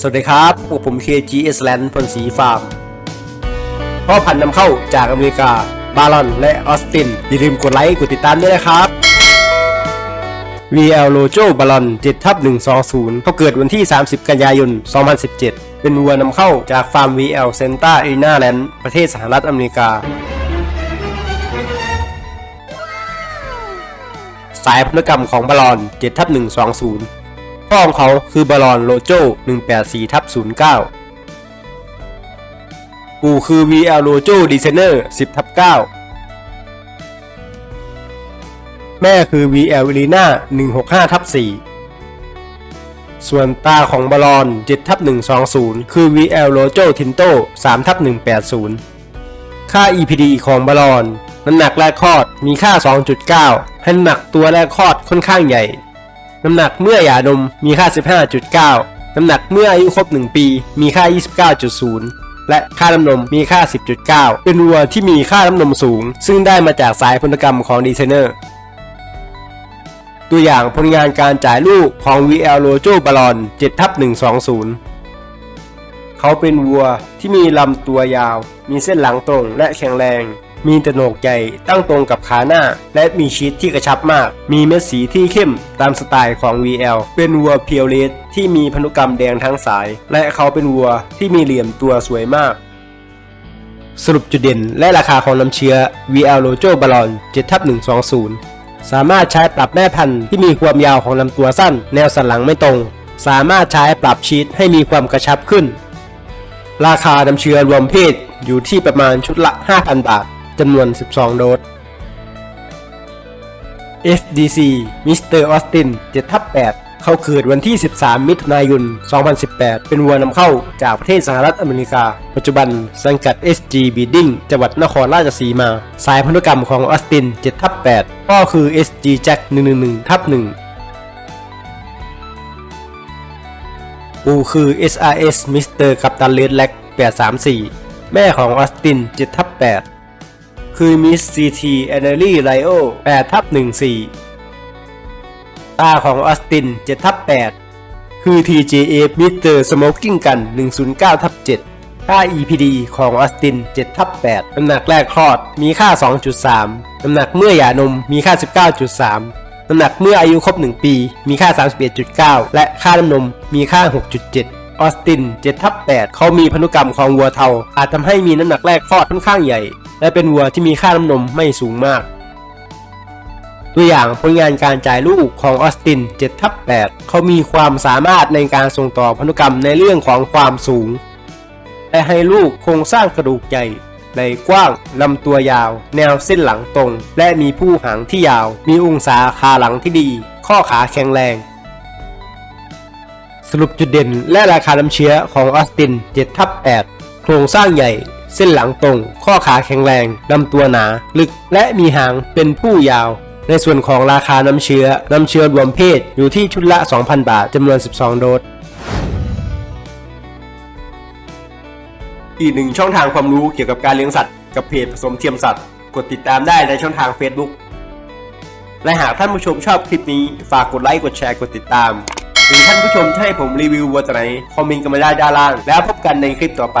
สวัสดีครับพวกผม KGS Land พลสีฟาร์มพ่อพันธุ์นำเข้าจากอเมริกา บารอน และออสติน อย่าลืมกดไลค์ กดติดตามด้วยนะครับ VL Lojo Baron 7ทับ120 เขาเกิดวันที่ 30 กันยายน 2017 เป็นวัวนำเข้าจากฟาร์ม VL Santa Ana Land ประเทศสหรัฐอเมริกา สายพันธุกรรมของบาลอน7ทับ120 พ่อของเขาคือบารอนโลโจ184ทับ09 ปู่คือ VL โลโจดีเซเนอร์10ทับ9 แม่คือ VL อ r ลีนา165ทับ4 ส่วนตาของบารอน7ทับ120 คือ VL โลโจทินโต3ทับ180 ค่า EPD ของบารอนน้ำหนักแรกคลอดมีค่า 2.9 ให้น้ำหนักตัวแรกคลอดค่อนข้างใหญ่ น้ำหนักเมื่อหย่านมมีค่า 15.9 น้ำหนักเมื่ออายุครบ 1 ปี มีค่า 29.0 และค่าน้ำนมมีค่า 10.9 เป็นวัวที่มีค่าน้ำนมสูง ซึ่งได้มาจากสายพันธุกรรมของดีไซเนอร์ ตัวอย่างผลงานการจ่ายลูกของ VL Lojo Baron 7ทับ120เขาเป็นวัวที่มีลำตัวยาว มีเส้นหลังตรงและแข็งแรง มีตะโหนกใหญ่ตั้งตรงกับขาหน้า และมีชีสที่กระชับมาก มีเม็ดสีที่เข้มตามสไตล์ของ VL เป็นวัวเพียวเลสที่มีพันธุกรรมแดงทั้งสาย และเขาเป็นวัวที่มีเหลี่ยมตัวสวยมาก สรุปจุดเด่นและราคาของน้ำเชื้อ VL Lojo Baron 7ทับ120 สามารถใช้ปรับแม่พันธุ์ที่มีความยาวของลำตัวสั้น แนวสันหลังไม่ตรง สามารถใช้ปรับชีสให้มีความกระชับขึ้น ราคาน้ำเชื้อรวมเพศอยู่ที่ประมาณชุดละ 5,000 บาท จำนวน 12 โดส FDC Mr. Austin 7ทับ8 เข้าเกิดวันที่ 13 มิถุนายน 2018 เป็นวัวนำเข้าจากประเทศสหรัฐอเมริกา ปัจจุบันสังกัด SG Breeding จังหวัดนครราชสีมา สายพันธุกรรมของออสติน7ทับ8พ่อคือ SG Jack 111ทับ1ปู่คือ SRS Mr. กัปตันเลดแล็ก834 แม่ของออสติน7ทับ8 คือ Miss CT a n n e l y Rio 8ทับ14 ตาของออสติน7ทับ8คือ TJF Mr. Smoking Gun 109ทับ7ค่า EPD ของออสติน7ทับ8น้ำหนักแรกคลอดมีค่า 2.3 น้ำหนักเมื่อหย่านมมีค่า 19.3น้ำหนักเมื่ออายุครบ 1 ปี มีค่า 31.9 และค่าน้ำนมมีค่า 6.7 ออสติน7ทับ8เขามีพันธุกรรมของวัวเทา อาจทำให้มีน้ำหนักแรกคลอดค่อนข้างใหญ่ และเป็นวัวที่มีค่าน้ำนมไม่สูงมาก ตัวอย่างผลงานการจ่ายลูกของออสติน7ทับ8เขามีความสามารถในการส่งต่อพันธุกรรมในเรื่องของความสูง และให้ลูกโครงสร้างกระดูกใหญ่ไหล่กว้างลำตัวยาว แนวเส้นหลังตรง และมีผู้หางที่ยาว มีองศาขาหลังที่ดี ข้อขาแข็งแรง สรุปจุดเด่นและราคาน้ำเชื้อของออสติน7ทับ8โครงสร้างใหญ่ เส้นหลังตรง ข้อขาแข็งแรงลำตัวหนา ลึก และมีหางเป็นผู้ยาว ในส่วนของราคาน้ำเชื้อ น้ำเชื้อรวมเพศอยู่ที่ชุดละ 2,000 บาทจำนวน 12 โดสอีกหนึ่งช่องทางความรู้เกี่ยวกับการเลี้ยงสัตว์ กับเพจผสมเทียมสัตว์ กดติดตามได้ในช่องทาง Facebook และหากท่านผู้ชมชอบคลิปนี้ ฝากกดไลค์ กดแชร์ กดติดตาม หรือท่านผู้ชมให้ผมรีวิววัวตัวไหน คอมเมนต์กันมาได้ด้านล่าง แล้วพบกันในคลิปต่อไป